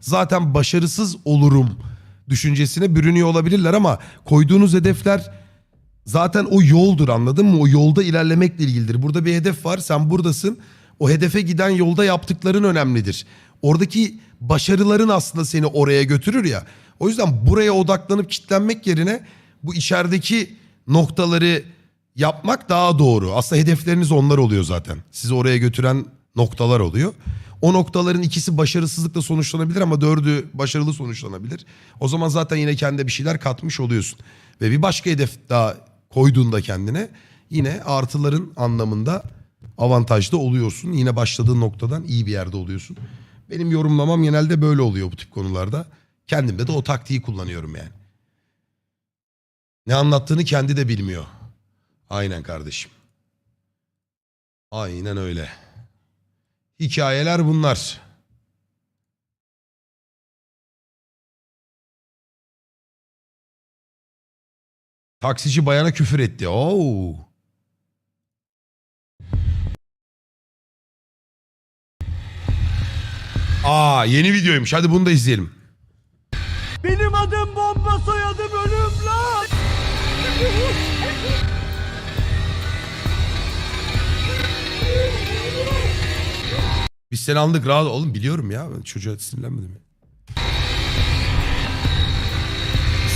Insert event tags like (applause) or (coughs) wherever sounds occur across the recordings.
zaten başarısız olurum düşüncesine bürünüyor olabilirler ama koyduğunuz hedefler zaten o yoldur anladın mı? O yolda ilerlemekle ilgilidir. Burada bir hedef var sen buradasın. O hedefe giden yolda yaptıkların önemlidir. Oradaki başarıların aslında seni oraya götürür ya. O yüzden buraya odaklanıp kitlenmek yerine bu içerideki noktaları yapmak daha doğru. Aslında hedefleriniz onlar oluyor zaten. Sizi oraya götüren noktalar oluyor. O noktaların ikisi başarısızlıkla sonuçlanabilir ama dördü başarılı sonuçlanabilir. O zaman zaten yine kendine bir şeyler katmış oluyorsun. Ve bir başka hedef daha koyduğunda kendine yine artıların anlamında avantajda oluyorsun. Yine başladığın noktadan iyi bir yerde oluyorsun. Benim yorumlamam genelde böyle oluyor bu tip konularda. Kendimde de o taktiği kullanıyorum yani. Ne anlattığını kendi de bilmiyor. Aynen kardeşim. Aynen öyle. Hikayeler bunlar. Taksici bayana küfür etti. Oo. Aa yeni videoymuş. Hadi bunu da izleyelim. Benim adım bomba soyadım ölüm lan. (laughs) Biz seni andık rahat oğlum biliyorum ya. Ben çocuğa sinirlenmedim ya.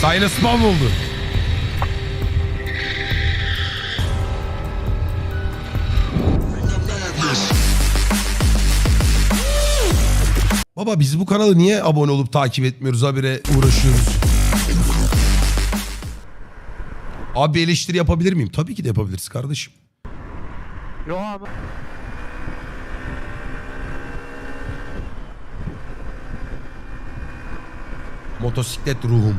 Sayın spam oldu. Baba biz bu kanalı niye abone olup takip etmiyoruz habire uğraşıyoruz. Abi eleştiri yapabilir miyim? Tabii ki de yapabiliriz kardeşim. Yo abi. Motosiklet ruhum.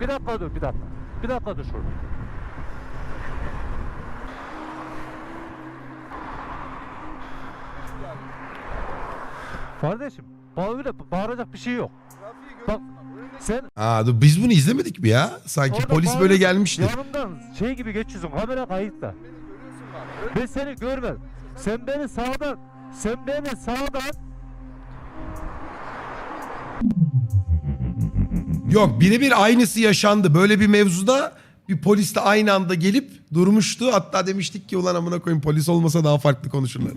Bir dakika dur bir dakika. Bir dakika dur şurada. Kardeşim bağıracak, bağıracak bir şey yok. Bak sen Aa, dur, biz bunu izlemedik mi ya? Sanki orada polis böyle gelmişti. Yanımdan şey gibi geçiyorsun kamera kayıtta. Ben seni görmedim. Sen beni sağdan sen beni sağdan Yok birebir aynısı yaşandı. Böyle bir mevzuda bir polis de aynı anda gelip durmuştu. Hatta demiştik ki ulan amına koyayım polis olmasa daha farklı konuşurlar.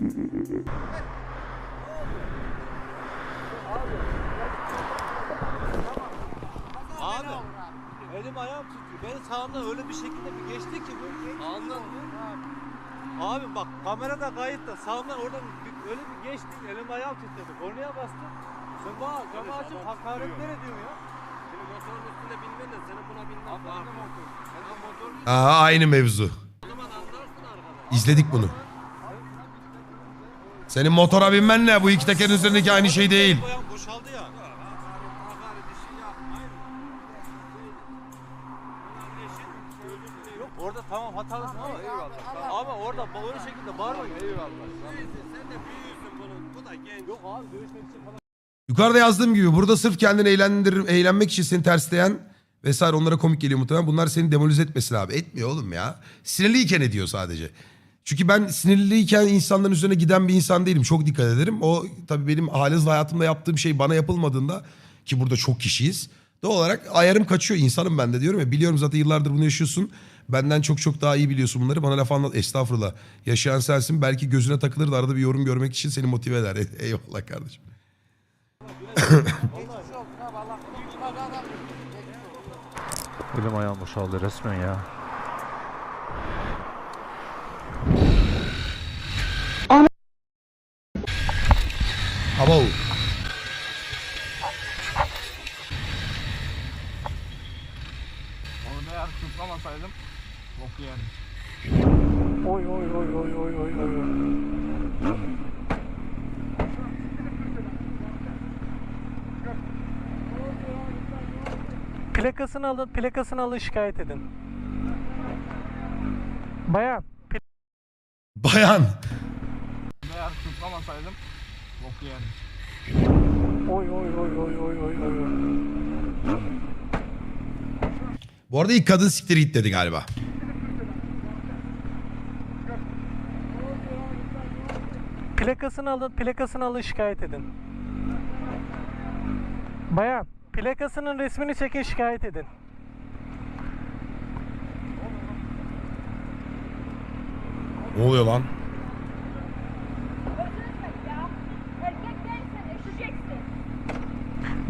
Elim ayağım titriyor. Beni sağımdan öyle bir şekilde bir geçti ki bu. Anladın Abi bak kamerada kayıtta sağımdan oradan bir, öyle bir geçti elim ayağım titredi. Kornaya bastım. Sen bana camı açıp hakaretler ya. Aa, aynı mevzu. İzledik bunu. Senin motora binmen ne? Bu iki tekerin üzerindeki aynı şey değil. Yapmayın. Yok orada tamam hatalısın ama eyvallah. Ama orada böyle şekilde bağırma. Eyvallah. Sen de büyüyorsun bunun. Bu da genç. Yok abi dövüşmek için falan. Yukarıda yazdığım gibi burada sırf kendini eğlendir, eğlenmek için seni tersleyen vesaire onlara komik geliyor muhtemelen. Bunlar seni demolize etmesin abi. Etmiyor oğlum ya. Sinirliyken ediyor sadece. Çünkü ben sinirliyken insanların üzerine giden bir insan değilim. Çok dikkat ederim. O tabii benim halihazırda hayatımda yaptığım şey bana yapılmadığında ki burada çok kişiyiz. Doğal olarak ayarım kaçıyor. İnsanım ben de diyorum ya. Biliyorum zaten yıllardır bunu yaşıyorsun. Benden çok çok daha iyi biliyorsun bunları. Bana laf anlat. Estağfurullah. Yaşayan sensin. Belki gözüne takılır da arada bir yorum görmek için seni motive eder. (laughs) Eyvallah kardeşim. (laughs) Elim ayağım boşaldı resmen ya. Ama o- Onu eğer tutlamasaydım bok yerdim. Oy oy oy oy oy oy oy. Plakasını alın, plakasını alın şikayet edin. Bayan, Bayan. Eğer tutlamasaydım bok yerdim. oy oy oy oy oy oy oy. Bu arada ilk kadın siktir git dedi galiba. Plakasını alın, plakasını alın şikayet edin. Bayan, plakasının resmini çekin şikayet edin. Ne oluyor lan?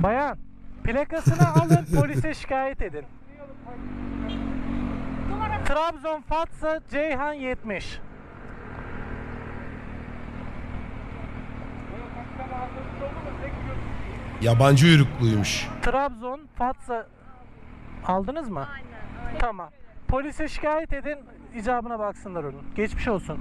Bayan, plakasını alın (laughs) polise şikayet edin. Trabzon Fatsa Ceyhan 70. Yabancı uyrukluymuş. Trabzon Fatsa aldınız mı? Tamam. Polise şikayet edin, icabına baksınlar onun. Geçmiş olsun.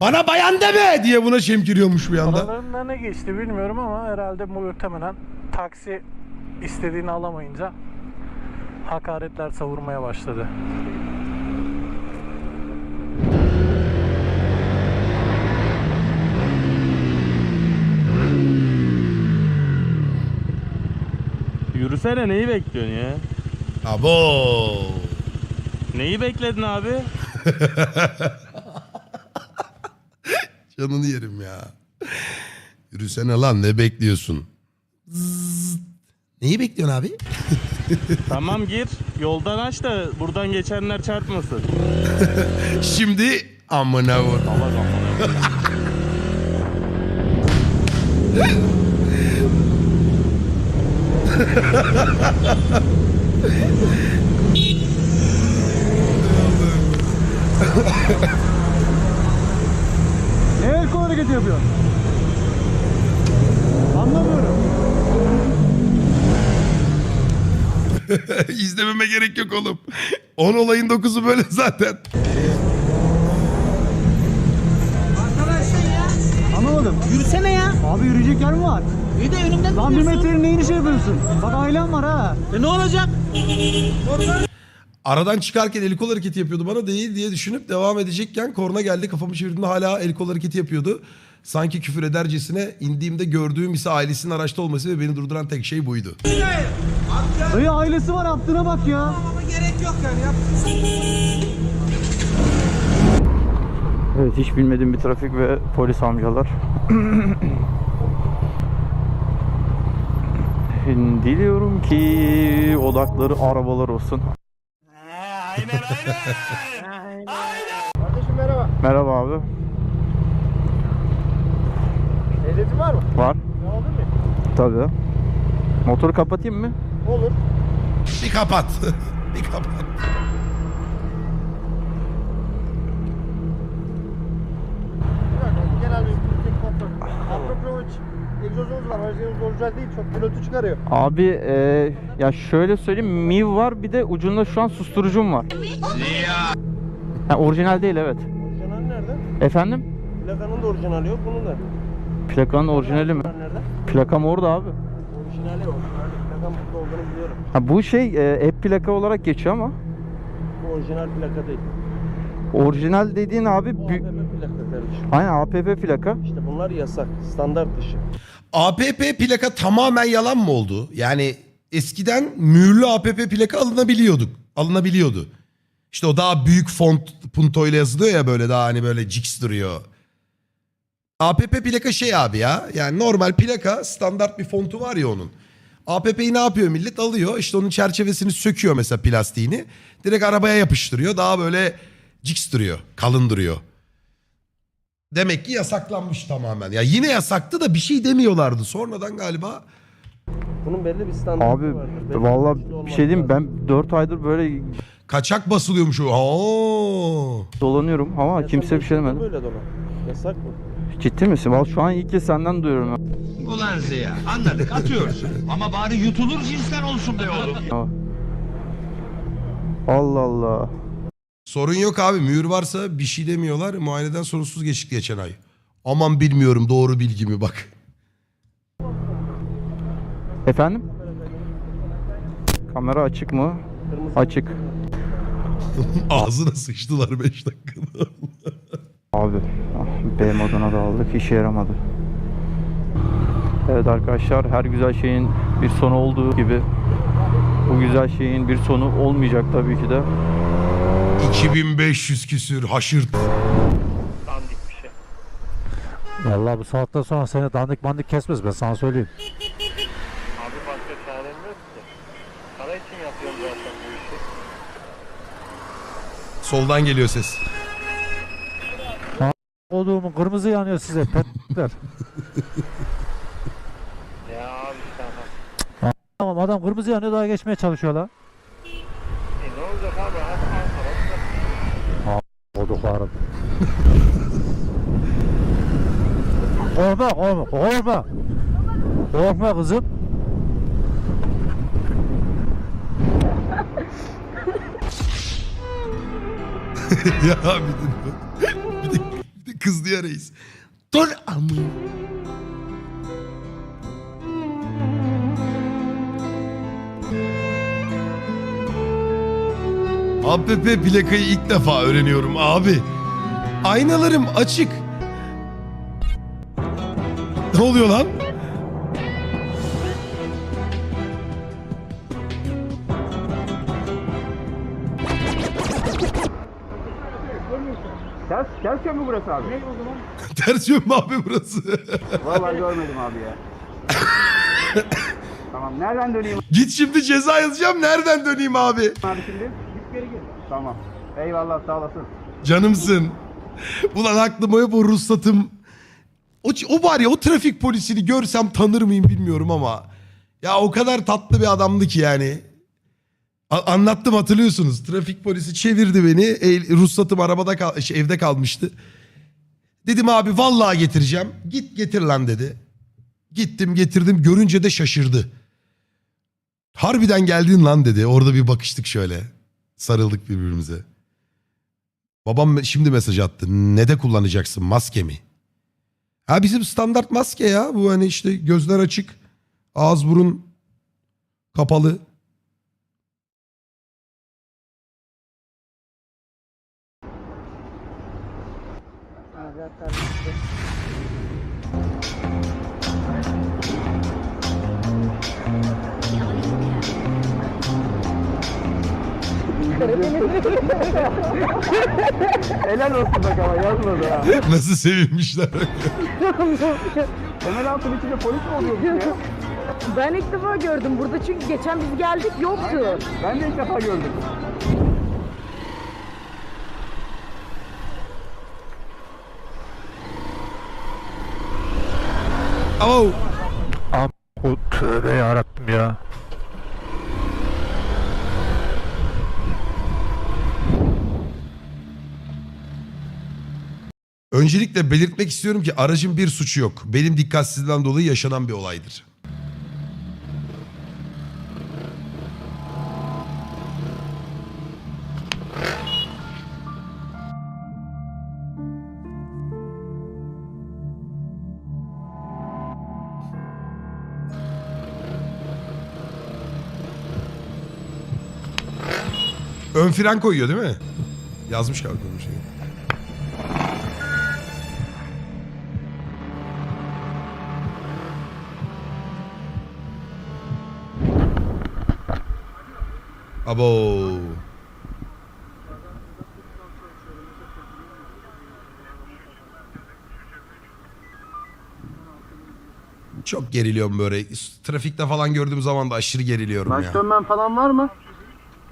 Bana bayan deme diye buna şemkiriyormuş bir anda. Aralarında ne geçti bilmiyorum ama herhalde muhtemelen taksi istediğini alamayınca hakaretler savurmaya başladı. Yürüsene neyi bekliyorsun ya? Abo. Neyi bekledin abi? (laughs) Canını yerim ya. Yürüsene lan ne bekliyorsun? Zzz. Neyi bekliyorsun abi? (laughs) tamam gir. Yoldan aç da buradan geçenler çarpmasın. (laughs) Şimdi amına vur. Allah Allah. Ne el kol hareketi yapıyorsun? Anlamıyorum. (laughs) İzlememe gerek yok oğlum. 10 olayın 9'u böyle zaten. Abi yürüyecek yer mi var? Bir de önümden Lan bir metrenin neyini şey yapıyorsun? Bak ailem var ha. E ne olacak? Aradan çıkarken el kol hareketi yapıyordu bana değil diye düşünüp devam edecekken korna geldi kafamı çevirdiğimde hala el kol hareketi yapıyordu. Sanki küfür edercesine indiğimde gördüğüm ise ailesinin araçta olması ve beni durduran tek şey buydu. Dayı ailesi var yaptığına bak ya. Ama gerek yok yani yap. Evet hiç bilmediğim bir trafik ve polis amcalar. (clears throat) Diliyorum ki odakları arabalar olsun. Kardeşim merhaba. Merhaba abi. Ehliyetin var mı? Var. Ne aldın mı? Tabii. Motoru kapatayım mı? Olur. Bir kapat. (laughs) bir kapat. Genel bir kontrol. Aproprovic egzozumuz var. Aracımız orijinal değil. Çok gürültü çıkarıyor. Abi e, ya şöyle söyleyeyim MIV var bir de ucunda şu an susturucum var. Ha, orijinal değil evet. Orijinal nerede? Efendim? Plakanın da orijinali yok. Bunun da. Plakanın orijinali mi? Nerede? Plakam orada abi. Orijinali yok. Plakan burada olduğunu biliyorum. Ha, bu şey e, app plaka olarak geçiyor ama Bu orijinal plaka değil. orijinal dediğin abi Bu APP plaka kardeşim. Aynen APP plaka. İşte bunlar yasak. Standart dışı. APP plaka tamamen yalan mı oldu? Yani eskiden mühürlü APP plaka alınabiliyorduk. Alınabiliyordu. İşte o daha büyük font punto ile yazılıyor ya böyle daha hani böyle cix duruyor. APP plaka şey abi ya. Yani normal plaka standart bir fontu var ya onun. APP'yi ne yapıyor millet? Alıyor işte onun çerçevesini söküyor mesela plastiğini. Direkt arabaya yapıştırıyor. Daha böyle cix duruyor. Kalın duruyor. Demek ki yasaklanmış tamamen. Ya yine yasaktı da bir şey demiyorlardı. Sonradan galiba Bunun belli bir standartı Abi vardır. Belli valla bir bir şey diyeyim mi? ben 4 aydır böyle kaçak basılıyormuş o. Oo. dolanıyorum ama kimse bir şey demedi. Böyle dolan. Yasak mı? Ciddi misin? Vallahi şu an ilk kez senden duyuyorum. Ulan Ziya anladık atıyorsun. (laughs) Ama bari yutulur cinsten olsun be oğlum. Allah Allah. Sorun yok abi. Mühür varsa bir şey demiyorlar. Muayeneden sorunsuz geçtik geçen ay. Aman bilmiyorum doğru bilgi mi bak. Efendim? Kamera açık mı? Açık. (laughs) Ağzına sıçtılar 5 dakikada. Abi ah, B moduna da aldık işe yaramadı. Evet arkadaşlar her güzel şeyin bir sonu olduğu gibi bu güzel şeyin bir sonu olmayacak tabii ki de. 2500 küsür haşırt. Dandik bir şey. Vallahi bu saatten sonra seni dandik mandik kesmez ben sana söyleyeyim. Abi başka çarem yok ki. Para için yapıyorum zaten bu işi. Soldan geliyor ses. Olduğumun kırmızı yanıyor size petler. Ya abi tamam. tamam adam kırmızı yanıyor daha geçmeye çalışıyor lan. E ne olacak abi? Koduklarım. (laughs) korkma korkma korkma. Korkma kızım. (laughs) ya bir de, bir de, bir de kızdı ya reis. Dur amı. APP plakayı ilk defa öğreniyorum abi. Aynalarım açık. Ne oluyor lan? Ters, ters yön mü burası abi? Ne o zaman? Ters yön mü abi burası? Vallahi görmedim abi ya. (coughs) tamam nereden döneyim Git şimdi ceza yazacağım. Nereden döneyim abi? abi şimdi? Tamam. Eyvallah sağ olasın. Canımsın. Ulan aklıma hep o ruhsatım. O, o var ya o trafik polisini görsem tanır mıyım bilmiyorum ama. Ya o kadar tatlı bir adamdı ki yani. A- anlattım hatırlıyorsunuz. Trafik polisi çevirdi beni. E, ruhsatım arabada kal şey, evde kalmıştı. Dedim abi vallahi getireceğim. Git getir lan dedi. Gittim getirdim. Görünce de şaşırdı. Harbiden geldin lan dedi. Orada bir bakıştık şöyle. Sarıldık birbirimize. Babam şimdi mesaj attı. Ne de kullanacaksın maske mi? Ha bizim standart maske ya. Bu hani işte gözler açık. Ağız burun kapalı. Helal olsun bak ama yazmadı ha. Nasıl sevinmişler. Temel altın içinde polis mi oluyormuş ya? Ben ilk defa gördüm burada çünkü geçen biz geldik yoktu. Ben de ilk defa gördüm. Oh. O tövbe yarabbim ya. Öncelikle belirtmek istiyorum ki aracın bir suçu yok. Benim dikkatsizliğimden dolayı yaşanan bir olaydır. Ön fren koyuyor değil mi? Yazmış galiba bir şey. Abo. Çok geriliyorum böyle. Trafikte falan gördüğüm zaman da aşırı geriliyorum ya. dönmen falan var mı?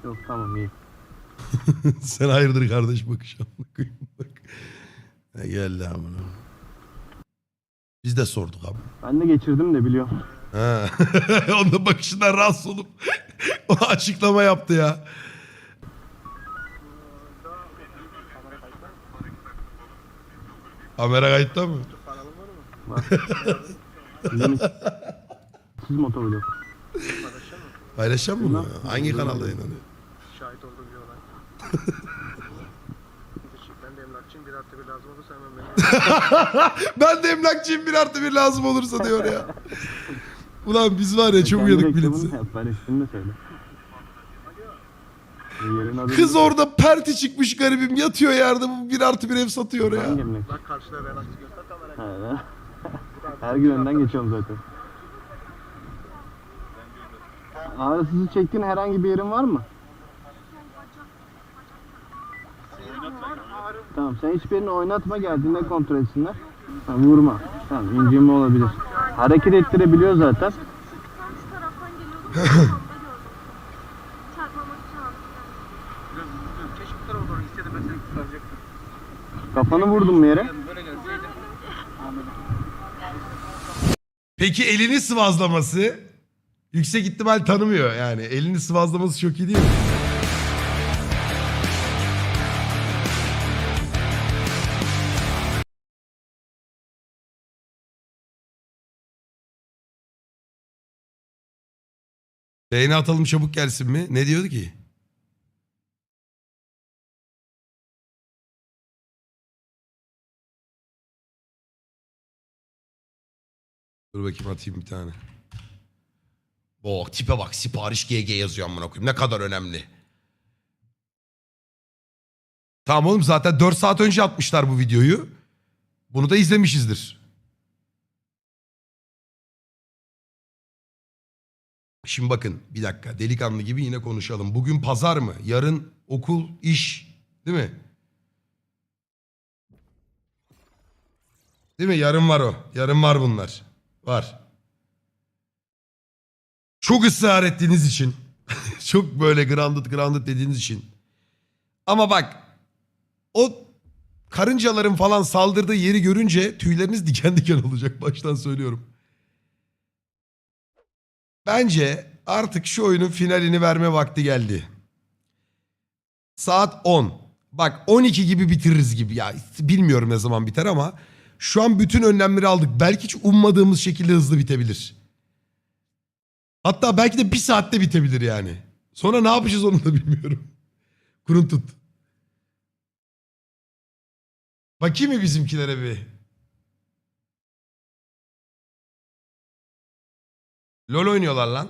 Yok tamam iyi. (laughs) Sen hayırdır kardeş bakış bak. Ne geldi amına. Biz de sorduk abi. Ben de geçirdim de biliyorum. Ha. (laughs) Onun bakışından rahatsız olup (laughs) ona açıklama yaptı ya. Kamera kayıtta mı? Siz motorlu. Paylaşacak mı? Hangi kanalda yayınlanıyor? Şahit olduğum bir olay. ben de emlakçıyım bir artı bir lazım olursa hemen beni (laughs) Ben de emlakçıyım bir artı bir lazım olursa diyor ya. Ulan biz var ya çok uyanık bilinsin. (laughs) Ben üstünü de söyle. Yerin adı Kız orada perti çıkmış garibim yatıyor yerde bu bir artı bir ev satıyor ya. Hangi emlak? Bak karşıda ben açık göster kamerayı. Her gün önden geçiyorum zaten. Ağrısızı çektiğin herhangi bir yerin var mı? Tamam sen hiçbirini oynatma geldiğinde kontrol etsinler. Ha, vurma. Tamam incinme olabilir. Hareket ettirebiliyor zaten. (laughs) Kafanı vurdun mu yere? Peki elini sıvazlaması yüksek ihtimal tanımıyor yani. Elini sıvazlaması çok iyi değil mi? Beğeni atalım çabuk gelsin mi? Ne diyordu ki? Dur bakayım atayım bir tane. Bak tipe bak sipariş GG yazıyor amına koyayım. Ne kadar önemli. Tamam oğlum zaten 4 saat önce atmışlar bu videoyu. Bunu da izlemişizdir. Şimdi bakın bir dakika delikanlı gibi yine konuşalım. Bugün pazar mı? Yarın okul, iş değil mi? Değil mi? Yarın var o. Yarın var bunlar. Var. Çok ısrar ettiğiniz için. (laughs) çok böyle grounded grounded dediğiniz için. Ama bak o karıncaların falan saldırdığı yeri görünce tüyleriniz diken diken olacak baştan söylüyorum. Bence artık şu oyunun finalini verme vakti geldi. Saat 10. Bak 12 gibi bitiririz gibi. Ya bilmiyorum ne zaman biter ama şu an bütün önlemleri aldık. Belki hiç ummadığımız şekilde hızlı bitebilir. Hatta belki de bir saatte bitebilir yani. Sonra ne yapacağız onu da (laughs) bilmiyorum. Kurun tut. Bakayım mı bizimkilere bir? LOL oynuyorlar lan.